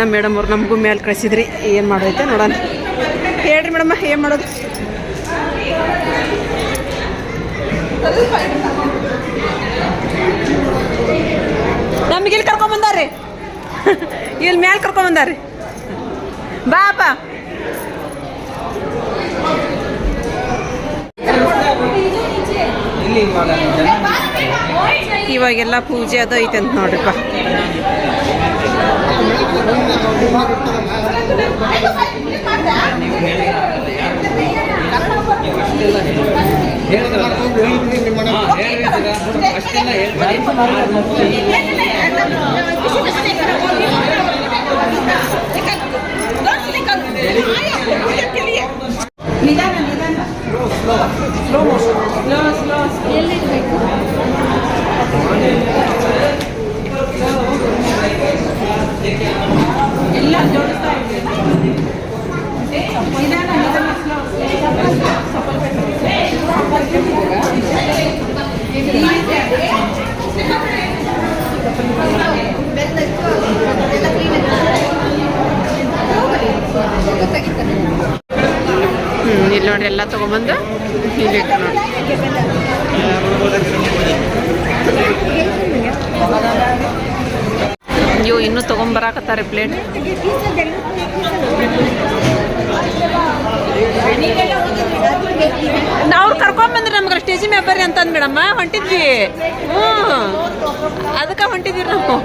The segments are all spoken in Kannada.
ನಮ್ಮ ಮೇಡಮ್ ಅವ್ರು ನಮಗೂ ಮೇಲೆ ಕಳಿಸಿದ್ರಿ, ಏನು ಮಾಡೋಯ್ತೆ ನೋಡೋಣ. ಹೇಳ್ರಿ ಮೇಡಮ್ಮ ಏನು ಮಾಡೋದು? ನಮ್ಗೆ ಇಲ್ಲಿ ಕರ್ಕೊಂಬಂದಾರ್ರಿ ಇಲ್ಲಿ ಮ್ಯಾಲೆ ಕರ್ಕೊಂಬಂದಾರ್ರಿ ಬಾ ಬಾ. ಇಲ್ಲಿ ಇವಾಗ ಜನ ಇವಾಗೆಲ್ಲ ಪೂಜೆ ಅದು ಐತೆ ಅಂತ ನೋಡ್ರಿಪ್ಪ. ಅಷ್ಟೆಲ್ಲ ಹೇಳ್ತಾರೆ ನಾವು ಕರ್ಕೊಂಬಂದ್ರಿ ನಮ್ಗೆ ಸ್ಟೇಜ್ ಮೇಲೆ ಬರ್ರಿ ಅಂತ ಮೇಡಮ್ಮ. ಹೊಂಟಿದ್ವಿ. ಹ್ಞೂ ಅದಕ್ಕೆ ಹೊಂಟಿದ್ವಿ ನಾವು.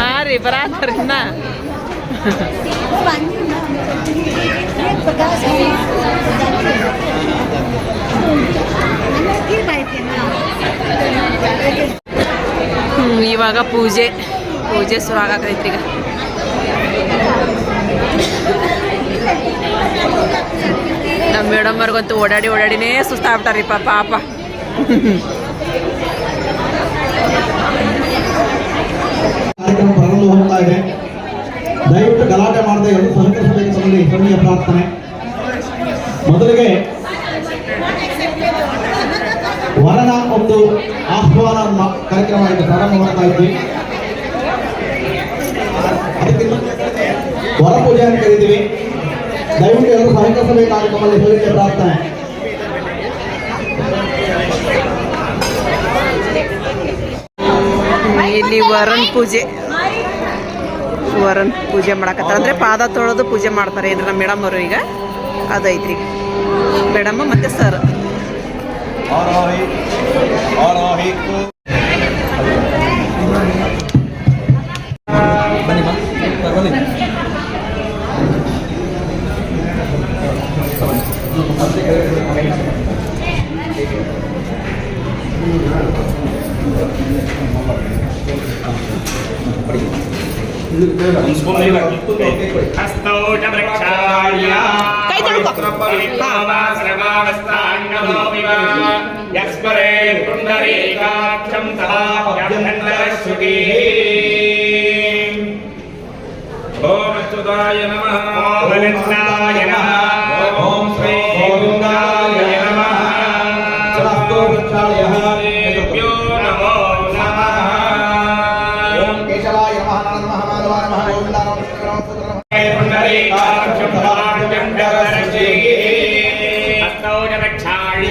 ಹಾಂ ರೀ ಬರಾತ್ರಿ ಇನ್ನ. ಇವಾಗ ಪೂಜೆ. ಪೂಜೆ ಶುರು ಆಗತೈತ್ರಿ ಈಗ ನಮ್ಮ ಮೇಡಮ್ ಅವ್ರಿಗಂತೂ ಓಡಾಡಿ ಓಡಾಡಿನೇ ಸುಸ್ತಾಗ್ಬಿಟ್ಟಾರಿ ಪಾಪ ಪ್ರಾರಂಭ ಹೋಗ್ತಾ ಇದೆ. ದಯವಿಟ್ಟು ಗಲಾಟೆ ಮಾಡದೆ ಸಹಕರಿಸಬೇಕು ತಮ್ಮಲ್ಲಿ ಹೆಮ್ಮೆಯ ಪ್ರಾರ್ಥನೆ. ಮೊದಲಿಗೆ ವರನ ಒಂದು ಆಹ್ವಾನ ಕಾರ್ಯಕ್ರಮ ಪ್ರಾರಂಭ ಮಾಡ್ತಾ ಇದ್ವಿ. ವರ ಪೂಜೆ ಅಂತ ಕರಿತೀವಿ. ದಯವಿಟ್ಟು ಎಲ್ಲರೂ ಸಹಕರಿಸಬೇಕಾಗಿ ತಮ್ಮಲ್ಲಿ ಹೇಳಿಕೆ ಪ್ರಾರ್ಥನೆ. ಇಲ್ಲಿ ವರನ್ ಪೂಜೆ. ವರನ್ ಪೂಜೆ ಮಾಡಕತ್ತಾರ. ಅಂದ್ರೆ ಪಾದ ತೊಳೆದು ಪೂಜೆ ಮಾಡ್ತಾರೆ ಇದ್ರ ನಮ್ಮ ಮೇಡಮ್ ಅವರು ಈಗ. ಅದೈತ್ರಿ. ಮೇಡಮ್ ಮತ್ತೆ ಸರ್. ಬನ್ನಿ. यस्मरेन् पुण्डरीकाक्षं तदाभ्यन्तरश्रुतिः ॐ अच्युताय नमः ॐ अनन्ताय नमः ॐ श्री गोविन्दाय नमः देव्यो ಗೋವಿಂದಾಯ ನಮಃ पुण्डरीकाक्षं तदाभ्यन्तरश्रुतिः हस्तौ च वृक्षाय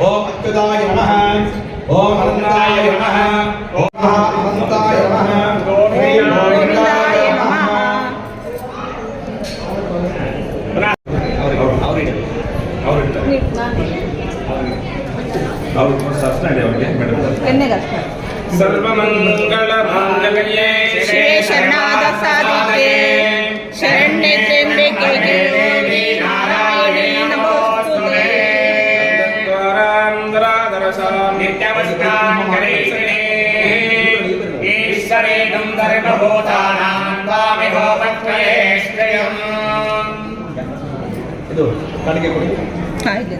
ಓಂ ಅಚ್ಯುತಾಯ ನಮಃ ಓಂ ಅನಂತಾಯ ನಮಃ ಓಂ ಅನಂತಾಯ ನಮಃ ಶ್ರೀ ಗೋವಿಂದಾಯ ನಮಃ सर्वमङ्गलमाङ्गल्ये शिवे ಶರಣಾದ ಸಾಧಿಕೆ ಶರಣ್ಯ ತ್ರ್ಯಂಬಕೆಗೆ ನಾರಾಯಣೇ ನಮೋಸ್ತುತೆ ಈಶ್ವರೇಗಂ ಧರ್ಮಭೂತಾನಾಂ ಸ್ವಾಮಿ ಭೋಪತ್ರಯೇಶ್ವರಂ ಇದು ಕಡೆಗೆ ಕೊಡಿ ಹಾಗೆ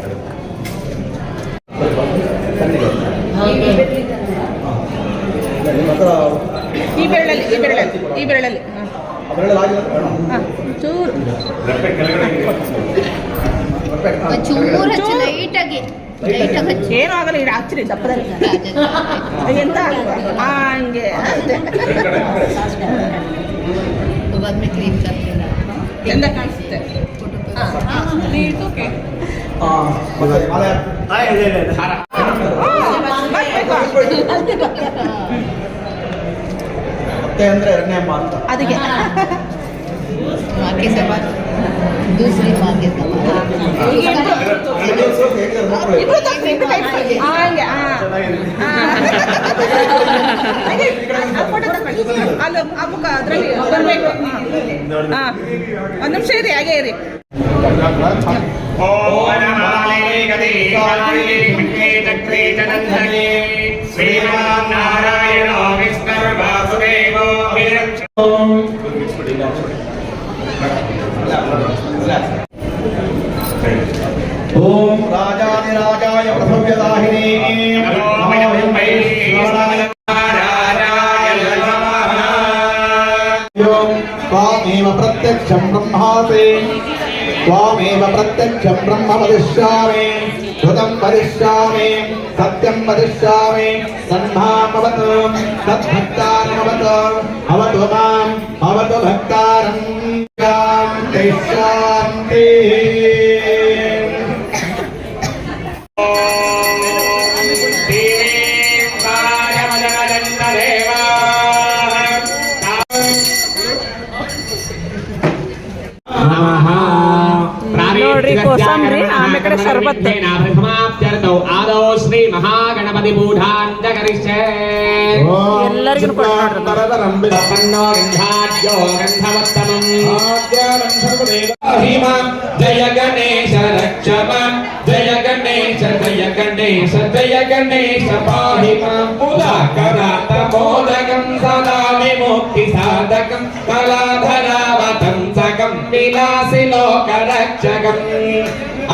ಈ ಬೆರಳಲ್ಲಿ ಈ ಬೆರಳಲ್ಲಿ. ಹಾಂ ಚೂರು. ಚೂರು ಹಚ್ಚು ಲೈಟಾಗಿ ಏನು ಆಗಲ್ಲ ಇದು ಹಚ್ಚಿರಿ ದಪ್ಪದಲ್ಲಿ ಎಂತ ಹಂಗೆ. ಚಂದ ಕಾಣಿಸುತ್ತೆ? ಹಾಂ ಮತ್ತೆ ಅಂದ್ರೆ ಎರಡನೇ ಹಬ್ಬ ಅಂತ ಅದಕ್ಕೆ माँ के सवा दूसरी माँ के सवा ಹಂಗೆ ಅಲ್ಲಿ ಹಬ್ಬಕ್ಕೆ ಅದ್ರಲ್ಲಿ ಬರ್ಬೇಕು ಹಾಂ ಒಂದು ನಿಮಿಷ ಇರಿ ಹಾಗೆ ಇರಿ ಓಂ ವನಮಾಲೆ ಗದೇ ఓం రాజాదిరాజాయ ప్రసవ్యదాహిని త్వామేవ ప్రత్యక్షం బ్రహ్మాసే. త్వామేవ ప్రత్యక్షం బ్రహ్మ వదిష్యామి श्रुतम वरिष्यामि सत्यम वरिष्यामि सन्मामवत तद्भक्तारमवत अवतु माम् अवतु भक्तारम् ಎಲ್ಲರಿಗೂ ಕೊಟ್ಟು ನೋಡ್ರಿ ತನ್ನೋ ಗಂಧಾಢ್ಯೋ ಗಂಧವತ್ತಮಂ ಹಿಮ ಜಯ ಗಣೇಶ ರಕ್ಷಮ ಜಯ ಗಣೇಶ ಜಯ ಗಣೇಶ ಜಯ ಗಣೇಶ ಪಾಹಿ ಮಾಂ ಮುದಾಕರಾತ ಮೋದಕಂ ಸದಾ ವಿಮುಕ್ತಿ ಸಾಧಕಂ ಕಲಾಧರಾವತಂ ಸಕಂ ವಿಲಾಸಿ ಲೋಕರಕ್ಷಕಂ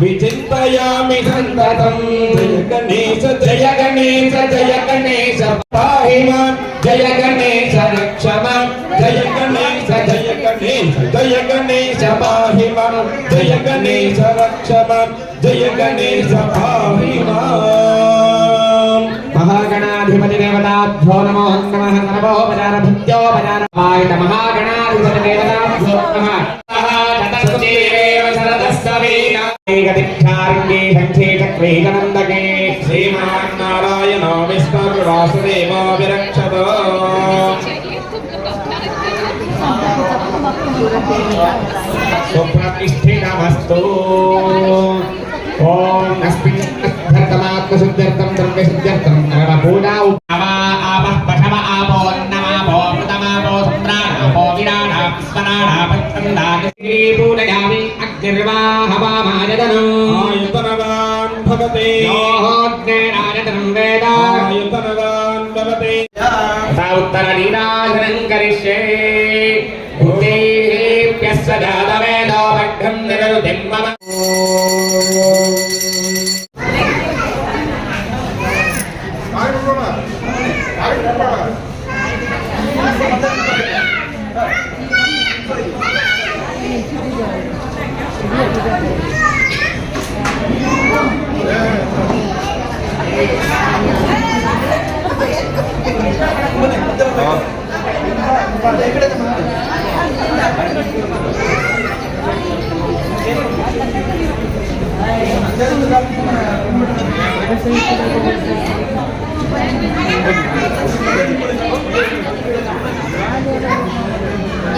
విచింతయామి సంతతం జయ గణేశ జయ గణేశ జయ గణేశ పాహి మాం జయ గణేశ రక్ష మాం జయ గణేశ జయ గణేశ జయ గణేశ పాహి మాం జయ గణేశ రక్ష మాం జయ గణేశ పాహి మాం మహాగణాధిపతి దేవతాభ్యో నమో నమః నమోపచారభృత్యోపచారవాయుత మహాగణాధిపతి దేవతాభ్యో నమః. ఏకదిక్షార్గే సంఖ్యేచక్రేకనందకే శ్రీమాన్నారాయణో విష్ణుర్వాసుదేవో విరక్షత సుప్రతిష్ఠితమస్తు ఓం అస్మిన్నర్థమాత్మశుద్ధ్యర్థం ద్రవ్యశుద్ధ్యర్థం నగర పూజా ఆపః పఠవ ఆపోన్నమాపో మృతమాపో సంప్రాణాపో విరాణాపస్మరాణాపచ్చందాగ పూజయామి अग्निर्वाहवामायतनम् आयतनवान् भवते योऽग्नेनायतनं वेद आयतनवान् भवते सा उत्तरनीराजनं करिष्ये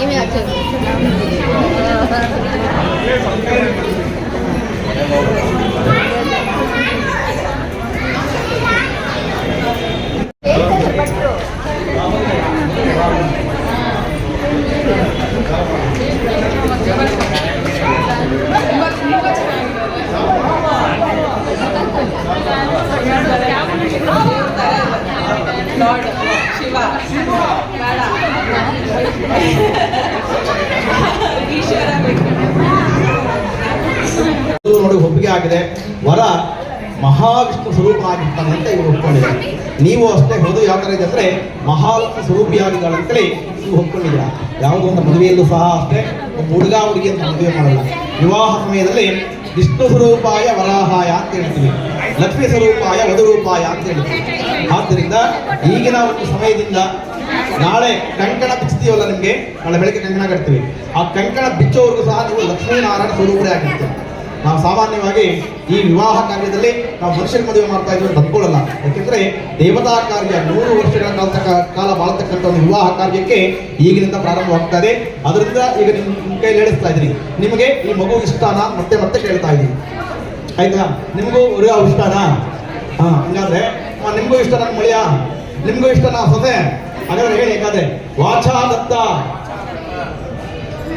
이미 아침 ಅಂತ ಇವರು ನೀವು ಅಷ್ಟೇ ಹೋದು ಯಾವ ಥರ ಇದೆ ಅಂದರೆ ಮಹಾಲಕ್ಷ್ಮಿ ಸ್ವರೂಪಿಯಾಗಿದ್ದಾಳಂತೇಳಿ ನೀವು ಒಪ್ಕೊಂಡಿದ್ದೀರಾ? ಯಾವುದೋ ಒಂದು ಮದುವೆಯಲ್ಲೂ ಸಹ ಅಷ್ಟೇ, ಒಬ್ಬ ಹುಡುಗ ಹುಡುಗಿ ಅಂತ ಮದುವೆ ಮಾಡಲ್ಲ. ವಿವಾಹ ಸಮಯದಲ್ಲಿ ವಿಷ್ಣು ಸ್ವರೂಪಾಯ ವರಾಹಾಯ ಅಂತ ಹೇಳ್ತೀವಿ. ಲಕ್ಷ್ಮೀ ಸ್ವರೂಪಾಯ ವಧುರೂಪಾಯ ಅಂತ ಹೇಳ್ತೀವಿ. ಆದ್ದರಿಂದ ಈಗಿನ ಒಂದು ಸಮಯದಿಂದ ನಾಳೆ ಕಂಕಣ ಬಿಚ್ತೀವಲ್ಲ ನಿಮಗೆ? ನಾಳೆ ಬೆಳಗ್ಗೆ ಕಂಕಣ ಕಟ್ತೀವಿ. ಆ ಕಂಕಣ ಬಿಚ್ಚೋವರೆಗೂ ಸಹ ನೀವು ಲಕ್ಷ್ಮೀನಾರಾಯಣ ಸ್ವರೂಪರೇ ಆಗಿರ್ತೀವಿ ನಾವು ಸಾಮಾನ್ಯವಾಗಿ ಈ ವಿವಾಹ ಕಾರ್ಯದಲ್ಲಿ ನಾವು ಮನುಷ್ಯನ ಮದುವೆ ಮಾಡ್ತಾ ಇದ್ದೀವಿ ಅಂತ ಯಾಕೆಂದ್ರೆ ದೇವತಾ ಕಾರ್ಯ ನೂರು ವರ್ಷಗಳ ಕಾಲ ಕಾಲ ಬಾಳ್ತಕ್ಕಂಥ ಒಂದು ವಿವಾಹ ಕಾರ್ಯಕ್ಕೆ ಈಗಿನಿಂದ ಪ್ರಾರಂಭವಾಗ್ತಾ ಇದೆ. ಅದರಿಂದ ಈಗ ನಿಮ್ಮ ಕೈಲಿ ಹೇಳಿಸ್ತಾ ಇದ್ದೀನಿ. ನಿಮಗೆ ಈ ಮಗು ಇಷ್ಟಾನ ಮತ್ತೆ ಮತ್ತೆ ಕೇಳ್ತಾ ಇದ್ದೀನಿ. ಆಯ್ತಾ? ನಿಮಗೂ ಉರಿಯ ಇಷ್ಟನಾ? ಹಾ, ಹಂಗಾದ್ರೆ ನಿಮಗೂ ಇಷ್ಟ ನನ್ನ ಮಳಿಯ? ನಿಮಗೂ ಇಷ್ಟ ನಾ ಸೊಸೆ? ಹಾಗಾದ್ರೆ ಹೇಳಿ ಹೇಗಾದ್ರೆ ವಾಚಾ ದತ್ತ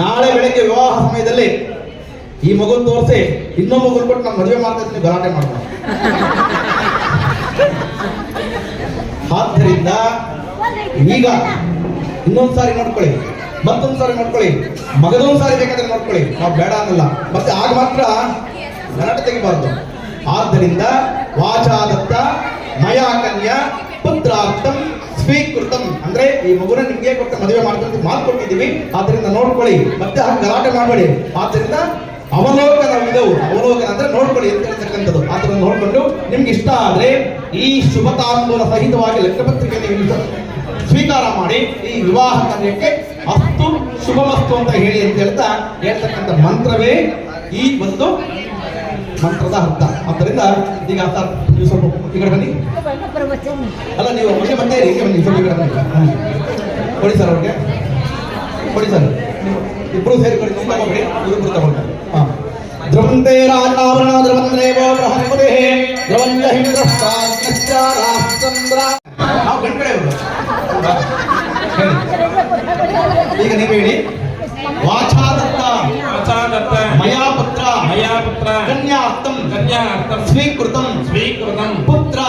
ನಾಳೆ ಬೆಳಗ್ಗೆ ವಿವಾಹ ಸಮಯದಲ್ಲಿ ಈ ಮಗು ತೋರಿಸಿ ಇನ್ನೊಂದು ಮಗು ಕೊಟ್ಟು ನಾನು ಮದುವೆ ಮಾಡ್ತಾ ಇದ್ದೀನಿ ಗಲಾಟೆ ಮಾಡ್ತಾರೆ ಆದ್ದರಿಂದ ಈಗ ಇನ್ನೊಂದು ಸಾರಿ ನೋಡ್ಕೊಳ್ಳಿ, ಮತ್ತೊಂದು ಸಾರಿ ನೋಡ್ಕೊಳ್ಳಿ, ಮಗದೊಂದು ಸಾರಿ ಬೇಕಾದ್ರೆ ನೋಡ್ಕೊಳ್ಳಿ, ನಾವು ಬೇಡ ಅನ್ನಲ್ಲ. ಮತ್ತೆ ಆಗ ಮಾತ್ರ ಗಲಾಟೆ ತೆಗಿಬಾರ್ದು. ಆದ್ದರಿಂದ ವಾಚಾದತ್ತ ಮಯಾ ಕನ್ಯಾ ಪುತ್ರಾರ್ಥಂ ಸ್ವೀಕೃತಂ ಅಂದ್ರೆ ಈ ಮಗುನ ನಿಮ್ಗೆ ಕೊಟ್ಟ ಮದುವೆ ಮಾಡ್ಕೊಂಡು ಮಾತು ಕೊಟ್ಟಿದ್ದೀವಿ. ಆದ್ರಿಂದ ನೋಡ್ಕೊಳ್ಳಿ. ಮತ್ತೆ ಗಲಾಟೆ ಮಾಡಬೇಡಿ. ಆದ್ರಿಂದ ಅವಲೋಕನ ವಿಧವು ಅವಲೋಕನ ಅಂದ್ರೆ ನೋಡ್ಕೊಳ್ಳಿ ಅಂತ ಹೇಳ್ತಕ್ಕಂಥದ್ದು. ಆದ್ರಿಂದ ನೋಡ್ಕೊಂಡು ನಿಮ್ಗೆ ಇಷ್ಟ ಆದ್ರೆ ಈ ಶುಭ ತಾಂಬೂಲ ಸಹಿತವಾಗಿ ಲೆಕ್ಕಪತ್ರಿಕೆ ಸ್ವೀಕಾರ ಮಾಡಿ ಈ ವಿವಾಹ ಕಾರ್ಯಕ್ಕೆ ಅಸ್ತು ಶುಭಮಸ್ತು ಅಂತ ಹೇಳಿ ಅಂತ ಹೇಳ್ತಾ ಹೇಳ್ತಕ್ಕಂಥ ಮಂತ್ರವೇ ಈ ಒಂದು ಮಂತ್ರದ ಅರ್ಥ. ಆದ್ದರಿಂದ ಈಗ ಅರ್ಥ ನೀವು ಸ್ವಲ್ಪ ಈ ಕಡೆ ಬನ್ನಿ. ಅಲ್ಲ, ನೀವು ಮತ್ತೆ ಮತ್ತೆ ಹೀಗೆ ಬನ್ನಿ. ಸ್ವಲ್ಪ ಕಡೆ ಬನ್ನಿ. ಕೊಡಿ ಸರ್ ಅವ್ರಿಗೆ. ಕೊಡಿ ಸರ್. ಇಬ್ರು ಸೇರಿ ಕೊಡಿ. ತುಂಬ ತಗೊಳ್ಳಿ ಇದು ತಗೊಳ್ಳಿ. ಹಾ. ಧ್ರುವಂತೆ ರಾಜಾವರಣ ಧ್ರುವಂದ್ರೇವೋ ಬೃಹಸ್ಪತಿ ಧ್ರುವಂತ ಹಿಂದ್ರ ರಾಮಚಂದ್ರ ನಾವು ಕಡೆ. ಈಗ ನೀವು ಹೇಳಿ. ಮಯಾ ಪುತ್ರ ಕನ್ಯಾರ್ಥಂ ಕನ್ಯಾರ್ಥಂ ಸ್ವೀಕೃತಂ ಸ್ವೀಕೃತಂ ಪುತ್ರ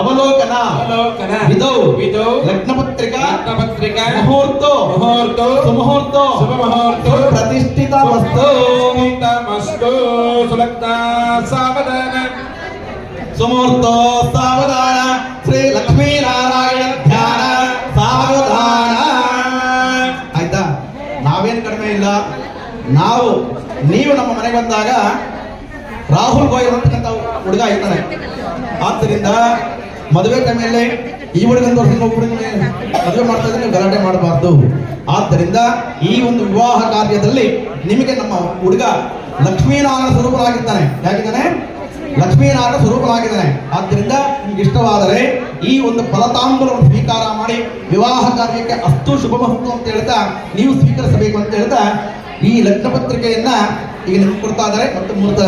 ಅವಲೋಕನ ಅವಲೋಕನ ವಿಧೌ ವಿಧೌ ಲಗ್ನಪತ್ರಿಕಾ ಪತ್ರಿಕಾ ಮುಹೂರ್ತೋ ಮುಹೂರ್ತೋ ಸುಮುಹೂರ್ತೋ ಶುಭಮುಹೂರ್ತೋ ಪ್ರತಿಷ್ಠಿತ ವಸ್ತು ಮಸ್ತು ಸುಲಗ್ನ ಸಾವಧಾನ ಸುಮೂರ್ತೋ ಸಾವಧಾನ ಶ್ರೀ ಲಕ್ಷ್ಮೀನಾರಾಯಣ ಧ್ಯಾನ ಸಾವಧಾನ ಆಯ್ತಾ ನಾವೇನು ಕಡಿಮೆ ಇಲ್ಲ ನಾವು ನೀವು ನಮ್ಮ ಮನೆಗೆ ಬಂದಾಗ ರಾಹುಲ್ ಗೋಯ್ ಅಂತಕ್ಕಂಥ ಹುಡುಗ ಇದ್ದಾನೆ ಆದ್ದರಿಂದ ಮದುವೆ ಟೈಮಲ್ಲಿ ಈ ಹುಡುಗನ ತೋರಿಸಿದ ಹುಡುಗನ ಮದುವೆ ಮಾಡ್ತಾ ಇದ್ರೆ ಗಲಾಟೆ ಮಾಡಬಾರ್ದು. ಆದ್ದರಿಂದ ಈ ಒಂದು ವಿವಾಹ ಕಾರ್ಯದಲ್ಲಿ ನಿಮಗೆ ನಮ್ಮ ಹುಡುಗ ಲಕ್ಷ್ಮೀನಾರಾಯಣ ಸ್ವರೂಪನಾಗಿದ್ದಾನೆ ಯಾಕಿದ್ದಾನೆ ಲಕ್ಷ್ಮೀನಾರಾಯಣ ಸ್ವರೂಪನಾಗಿದ್ದಾನೆ. ಆದ್ದರಿಂದ ನಿಮ್ಗೆ ಇಷ್ಟವಾದರೆ ಈ ಒಂದು ಫಲತಾಂಬೂಲವನ್ನು ಸ್ವೀಕಾರ ಮಾಡಿ ವಿವಾಹ ಕಾರ್ಯಕ್ಕೆ ಅಷ್ಟು ಶುಭ ಮಹತ್ವ ಅಂತ ಹೇಳ್ತಾ ನೀವು ಸ್ವೀಕರಿಸಬೇಕು ಅಂತ ಹೇಳ್ತಾ ಈ ಲಗ್ನ ಪತ್ರಿಕೆಯನ್ನ ಈಗ ನಿಮ್ಗೆ ಕೊಡ್ತಾ ಇದ್ದಾರೆ. ಮತ್ತು ಮೂರ್ತ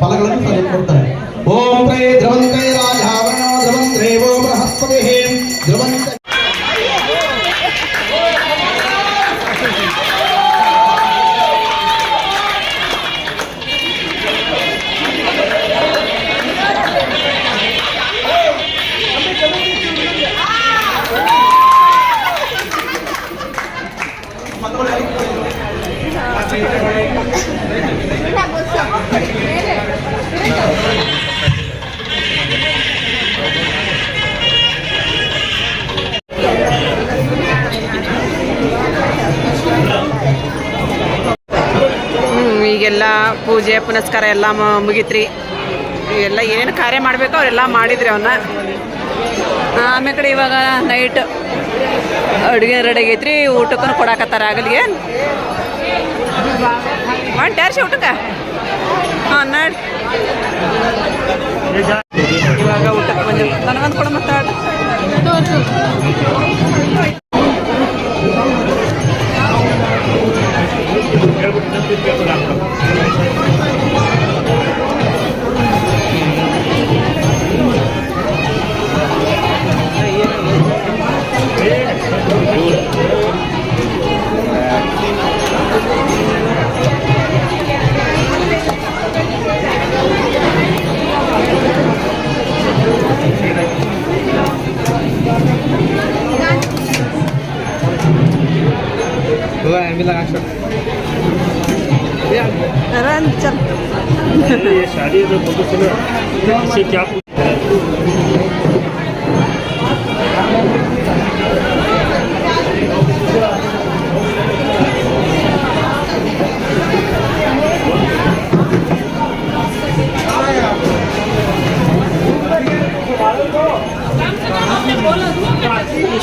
ಫಲಗಳನ್ನು ಸಹ ಕೊಡ್ತಾರೆ. ಓಂ ಪ್ರೇ ಧ್ರುವಂತೇ ರಾಜಾವರಣ ಧ್ರುವಂತ್ರೇವೋ ಬೃಹಸ್ಪತಿ. ಧ್ರುವಂತ ಪೂಜೆ, ಪುನಸ್ಕಾರ ಎಲ್ಲ ಮುಗೀತ್ರಿ. ಎಲ್ಲ ಏನೇನು ಕಾರ್ಯ ಮಾಡಬೇಕು ಅವರೆಲ್ಲ ಮಾಡಿದ್ರಿ ಅವನ್ನ ಆಮೇಲೆ ಕಡೆ ಇವಾಗ ನೈಟ್ ಅಡುಗೆ ರೆಡಿ ಆಗೈತ್ರಿ ಊಟಕ್ಕೂ ಕೊಡಾಕತ್ತಾರ ಆಗಲಿಗೆ. ಮಾಡಿ ಟ್ಯಾರ್ಸಿ ಊಟಕ್ಕೆ? ಹಾಂ, ನೋಡಿ. ಇವಾಗ ಊಟಕ್ಕೆ ಬಂದಿಲ್ಲ. ನನಗೊಂದು ಕೊಡ ಮಾತಾಡ পরবর্তী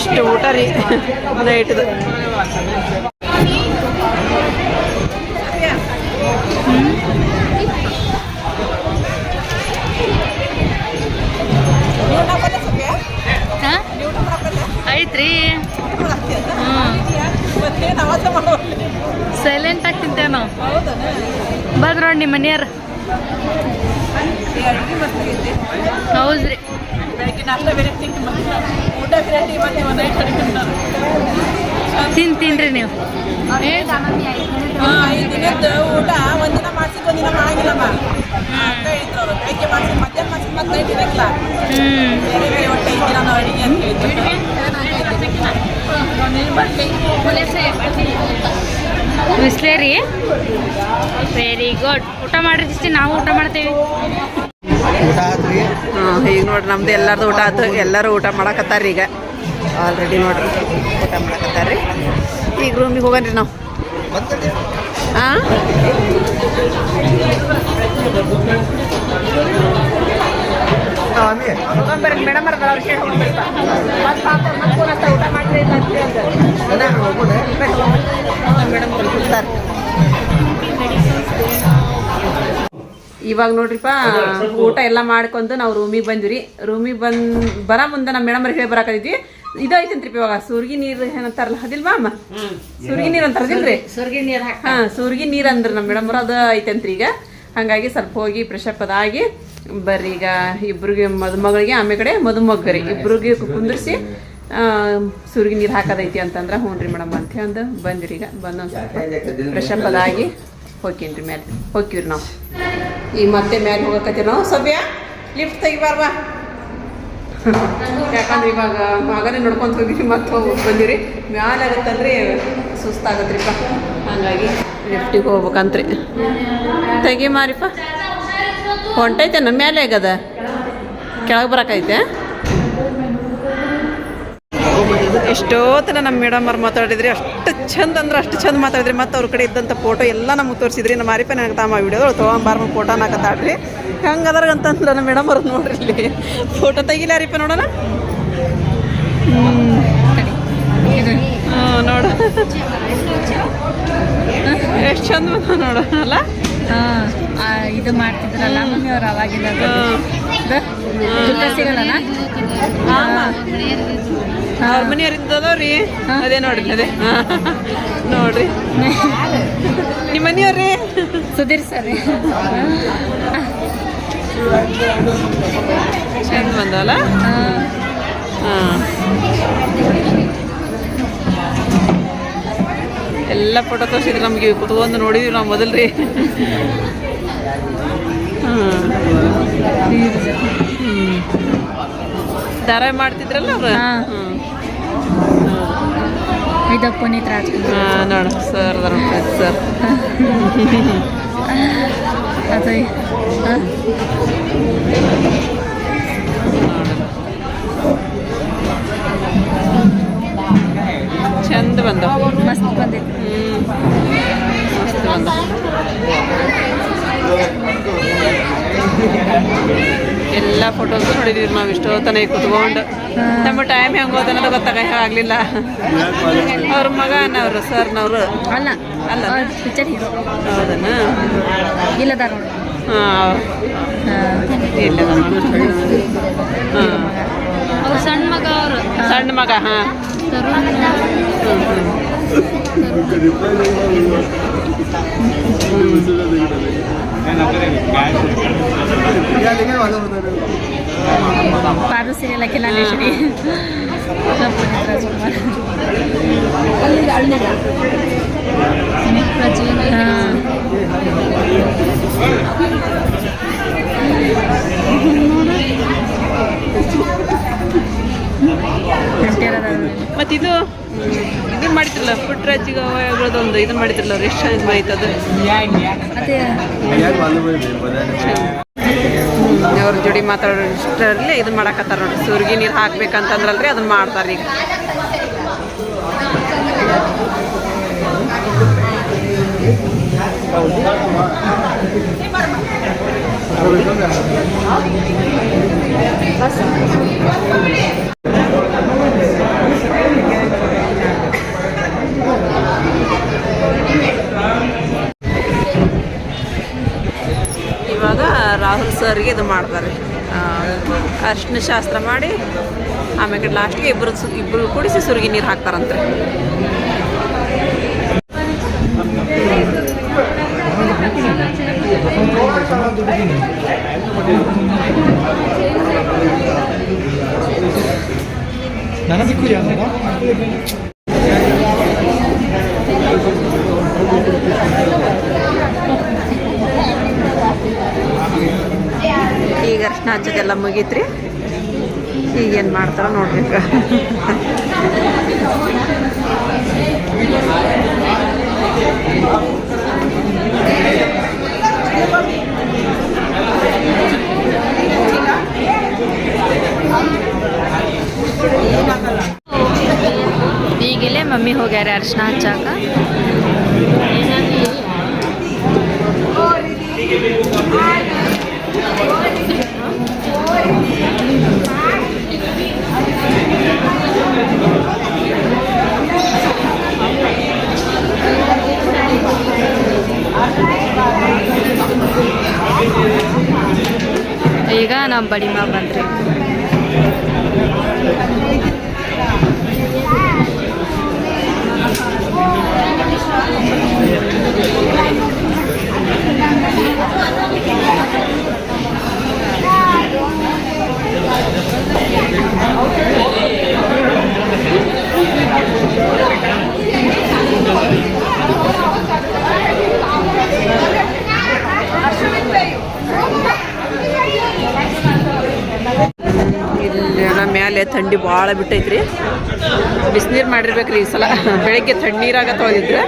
ಇಷ್ಟು ಊಟ ರೀ. ನೈಟ್ದು ಐತ್ರಿ ಸೈಲೆಂಟ್ ಆಗಿ ತಿಂತೇವೆ ನಾವು. ಬಂದ್ ನೋಡಿ ನಿಮ್ಮ ಮನೆಯವ್ರು. ಹೌದ್ರಿ. ತಿನ್ ತಿನ್ರಿ ನೀವು. ಐದು ಊಟ ಒಂದಿನ ಮಾಡ್ಸಿದ್ ಒಂದಿನ ಮಾಡಂಗಿಲ್ಲಮ್ಮ ಬೆಳಗ್ಗೆ ಮಾಡ್ಸಿ ಮಧ್ಯಾಹ್ನ ಮಾಡ್ಸಿ ಮತ್ತೆ ನೈಟ್ ಬೇರೆ ಒಟ್ಟು ಐದು ದಿನ ನಾವು ಅಡಿಗೆ ಅಂತ ಹೇಳಿದ್ರು. ಬಿಸ್ಲೇ ರೀ ವೆರಿ ಗುಡ್ ಊಟ ಮಾಡ್ರಿ ನಾವು ಊಟ ಮಾಡ್ತೇವೆ. ಹಾಂ ಈಗ ನೋಡ್ರಿ ನಮ್ದು ಎಲ್ಲರದು ಊಟ ಆಯ್ತು ಎಲ್ಲರೂ ಊಟ ಮಾಡಕತ್ತಾರ ಈಗ. ಆಲ್ರೆಡಿ ನೋಡ್ರಿ. ಊಟ ಮಾಡಕತ್ತಾರ ರೀ ಈಗ ರೂಮಿಗೆ ಹೋಗನ್ರಿ ನಾವು. ಹಾಂ ಮೇಡಮ್ ಊಟ ಮಾಡ್ರಿ ಮೇಡಮ್ ಇವಾಗ ನೋಡ್ರಿಪ್ಪ ಊಟ ಎಲ್ಲ ಮಾಡ್ಕೊಂಡು ನಾವು ರೂಮಿಗೆ ಬಂದ್ವಿ. ರೂಮಿಗೆ ಬಂದ್ ಬರ ಮುಂದೆ ನಮ್ಮ ಮೇಡಮ್ ಹೇಳಿ ಬರಕತ್ತಿದ್ವಿ. ಇದು ಐತಂತ್ರಿಪ್ಪ ಇವಾಗ ಸುರ್ಗಿ ನೀರು ಏನಂತಾರಲ್ಲ ಅದಿಲ್ವಾ ಅಮ್ಮ? ಸೂರ್ಗಿ ನೀರು ಅಂತಾರದಿಲ್ರಿ ಸುರ್ಗಿ ನೀರು ಹಾ ಸುರ್ಗಿ ನೀರು ಅಂದ್ರೆ ನಮ್ಮ ಮೇಡಮ್ ಅದು ಐತಂತ್ರಿ ಈಗ. ಹಂಗಾಗಿ ಸ್ವಲ್ಪ ಹೋಗಿ ಫ್ರೆಶ್ ಅಪ್ ಅದಾಗಿ ಬರ್ರಿ ಈಗ ಇಬ್ರಿಗೆ ಮದುಮಗಳಿಗೆ ಆಮೇಲೆ ಕಡೆ ಮದುಮಗ್ಗರಿ. ಇಬ್ರಿಗೆ ಕುಂದಿರ್ಸಿ ಸುರ್ಗಿ ನೀರು ಹಾಕೋದೈತಿ ಅಂತಂದ್ರೆ ಹ್ಞೂ ರೀ ಮೇಡಮ್ ಅಂತ ಹೇಳಿ ಬಂದಿರಿ ಈಗ. ಬಂದೊಂದು ಸ್ವಲ್ಪ ಅದಾಗಿ ಹೋಗ್ತೀನಿ ಮೇಲೆ ಹೋಗ್ತೀವಿ ನಾವು. ಈಗ ಮತ್ತೆ ಮೇಲೆ ಹೋಗಕತ್ತೀವಿ ನಾವು. ಸಭ್ಯ ಲಿಫ್ಟ್ ತೆಗಿಬಾರ್ವಾ ಯಾಕಂದ್ರೆ ಇವಾಗ ಮಗನೇ ನೋಡ್ಕೊಂತ ಹೋಗಿ ಮತ್ತೆ ಹೋಗಿ ಬಂದಿರಿ ಮ್ಯಾಲೆ ಆಗತ್ತಲ್ರಿ ಸುಸ್ತಾಗತ್ರಿಪ್ಪ. ಹಂಗಾಗಿ ಲಿಫ್ಟಿಗೆ ಹೋಗ್ಬೇಕಂತ್ರಿ. ತೆಗಿ ಮಾರಿಪ್ಪ. ಹೊಂಟೈತೆ ನಮ್ಮ ಮ್ಯಾಲೆ ಆಗದ ಕೆಳಗೆ ಬರಕೈತೆ? ಎಷ್ಟೋತನ ನಮ್ಮ ಮೇಡಮ್ ಅವ್ರು ಮಾತಾಡಿದ್ರಿ, ಅಷ್ಟು ಚಂದ ಅಂದ್ರೆ ಅಷ್ಟು ಚಂದ ಮಾತಾಡಿದ್ರಿ. ಮತ್ತೆ ಅವ್ರ ಕಡೆ ಇದ್ದಂಥ ಫೋಟೋ ಎಲ್ಲ ನಮಗೆ ತೋರಿಸಿದ್ರಿ. ನಮ್ಮ ಮಾರಿಪ ನನಗೆ ವಿಡಿಯೋ ವಿಡಿಯೋದೊಳಗೆ ತೊಗೊಂಬಾರ ಫೋಟೋ ನಾಕತ್ತಾಡ್ರಿ ಹಂಗೆ ಅದಾರ ಅಂತಂದ್ರೆ ನಮ್ಮ ಮೇಡಮ್ ಅವ್ರು ನೋಡ್ರಿ. ಇಲ್ಲಿ ಫೋಟೋ ತೆಗಿಲಾರಿಪ್ಪ ನೋಡೋಣ? ಹಾಂ ನೋಡು. ಎಷ್ಟು ಚಂದ ಅಲ್ಲ? ನೋಡೋಣ ಇದು ಮಾಡ್ತಿದ್ರಲ್ಲ ಅವಾಗಿಲ್ಲ ಅವಾಗಿಂದ ಸಿಗಲ್ಲ ಅವ್ರ ಮನೆಯವ್ರಿಂದ ರೀ ಅದೇ ನೋಡ್ರಿ ಅದೇ. ನೋಡ್ರಿ. ನಿಮ್ಮ ಮನೆಯವ್ರಿ? ಸುಧೀರ್ ಸರ್. ಚಂದ ಬಂದವಲ್ಲ? ಹಾಂ. ಎಲ್ಲ ಫೋಟೋ ತೋರಿಸಿದ್ರೆ ನಮಗೆ ಕುತ್ಕೊಂಡು ನೋಡಿದ್ವಿ ನಾವು ಮೊದಲ್ರಿ. ಧಾರಾವಾಹಿ ಮಾಡ್ತಿದ್ರಲ್ಲ ಅವ್ರು? ಹಾ. ಹ್ಮ್. ಇದು ಪುನೀತ್ ರಾಜ್ಕುಮಾರ್. ಹಾಂ ನೋಡು ಸರ್ ಅದಾರ ಸರ್. ಅದು. ಹಾ? ಚಂದ ಬಂದವ ಮಸ್ತ್ ಬಂದಿತ್ತು. ಮಸ್ತ್ ಬಂದ. ಎಲ್ಲ ಫೋಟೋಸ್ ನೋಡಿದ್ವಿ ನಾವು ಇಷ್ಟೊತ್ತನ ಕುತ್ಕೊಂಡು. ನಮ್ಮ ಟೈಮ್ ಹೆಂಗೆ ಹೋದ ಗೊತ್ತಾಗ ಆಗಲಿಲ್ಲ. ಅವ್ರ ಮಗ ಅನ್ನವ್ರು ಸರ್ನವರು. ಅಲ್ಲ ಅಲ್ಲ. ಪಿಕ್ಚರ್ ಹೀರೋ ಹೌದನ? ಇಲ್ಲದ ನೋಡಿ. ಹಾಂ. ಇಲ್ಲ ಹಾಂ. ಅವ್ರು ಸಣ್ಣ ಮಗ ಅವರು. ಸಣ್ಣ ಮಗ ಹಾಂ. पारू सिनेला केला लक्ष्मी राजकुमार ರಾಜ್ಕುಮಾರ್ ಪುನೀತ್ ರಾಜ್ ಒಂದು ಇದು ಮಾಡಿದ್ರಲ್ಲ ಅವ್ರು ಎಷ್ಟು ಚೆನ್ನಾಗಿ ಬೈತದು ಅದೇ? ಅವ್ರ ಜೋಡಿ ಮಾತಾಡೋಷ್ಟರಲ್ಲಿ ಇದನ್ನ ಮಾಡಕತ್ತಾರ ನೋಡಿ. ಸುರ್ಗಿ ನೀರು ಹಾಕ್ಬೇಕಂತಂದ್ರಲ್ರಿ ಅದನ್ನ ಮಾಡ್ತಾರ ಈಗ. ಇವಾಗ ರಾಹುಲ್ ಸರ್ಗೆ ಇದು ಮಾಡ್ತಾರೆ. ಅರ್ಶಿನ ಶಾಸ್ತ್ರ ಮಾಡಿ, ಆಮೇಲೆ ಲಾಸ್ಟ್ಗೆ ಇಬ್ಬರು ಇಬ್ಬರು ಕೂಡಿಸಿ ಸುರುಗಿ ನೀರು ಹಾಕ್ತಾರಂತೆ. ಈಗ ಅರ್ಶಿನ ಹಚ್ಚೋದೆಲ್ಲ ಮುಗೀತ್ರಿ. ಈಗೇನು ಮಾಡ್ತಾರ ನೋಡ್ಬೇಕು. ಈಗಲೇ ಮಮ್ಮಿ ಹೋಗ್ಯಾರ ಅರ್ಶಿನ ಹಚ್ಚಾಕ. ಈಗ ನಮ್ಮ ಬಡಿಮ ಬಂದ್ರಿ. ಇಲ್ಲೆಲ್ಲ ಥಂಡಿ ಭಾಳ ಬಿಟ್ಟೈತ್ರಿ. ಬಿಸಿನೀರು ಮಾಡಿರ್ಬೇಕ್ರಿ ಈ ಸಲ. ಬೆಳಗ್ಗೆ ತಣ್ಣೀರಾಗ ತೊಳೆದಿದ್ರೆ.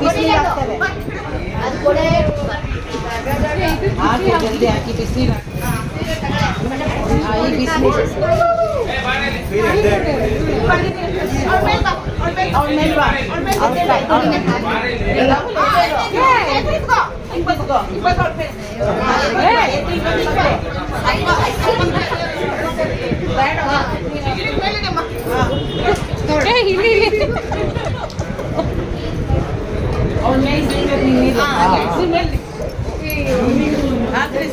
ಬಿಸಿನೀರು जल्दी आके पिछली आई पिछली ಇಲ್ಲಿ ಇಲ್ಲಿ ऑनलाइन రాత్రి